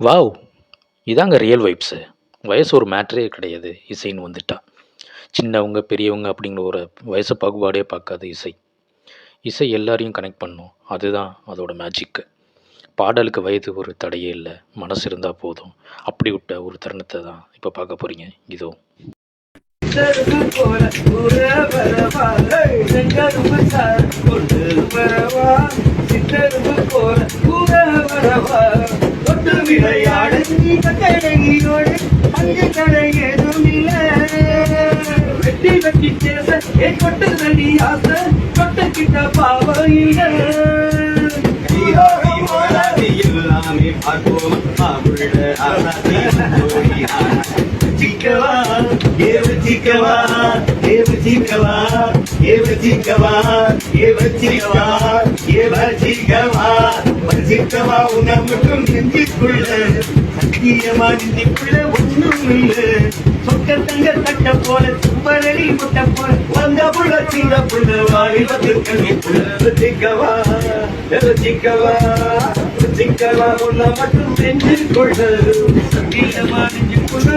Wow இதாங்க real vibes வயசு ஒரு மேட்ரே கிடையாது இசைன்னு வந்துட்டா. சின்னவங்க பெரியவங்க அப்படிங்கிற ஒரு வயசு பாகுபாடே பார்க்காது இசை. இசை எல்லாரையும் கனெக்ட் பண்ணும். அதுதான் அதோட மேஜிக்கு பாடலுக்கு வயது ஒரு தடையே இல்லை. மனசு இருந்தால் போதும். அப்படி விட்ட ஒரு தருணத்தை தான் இப்போ பார்க்க போகிறீங்க இதோ. சித்தரும்பு போல விளையாட. நீ அங்கு கடை ஏதும் இல்ல வெட்டி வெட்டி பேச என் கொட்டு தடி ஆசை கொட்டுக்கிட்ட பாவம் இல்ல. எல்லாமே பார்ப்போம். மாவுள்ள ஆராத்தி சிக்கவா ஏவ சிக்கவா ஏவ சிக்கவா ஏவ சிக்கவா ஏவ சிக்கவா ஏவ சிக்கவா சிக்கவா உன்னை மட்டும் நெஞ்சுக்குள்ள சத்தியமா நிந்திக்குள்ள ஒன்றும் இல்ல சொக்க தங்க தட்ட போல சுப்பரளி முட்ட போல வந்த புள்ள சின்ன புள்ள வாலிபத்து கண்ணி ரசிக்கவா சிக்கவா சிக்கவா சிக்கவா உன்னை மட்டும் நெஞ்சுக்குள்ள சத்தியமா நெஞ்சுக்குள்ள ஒண்ணு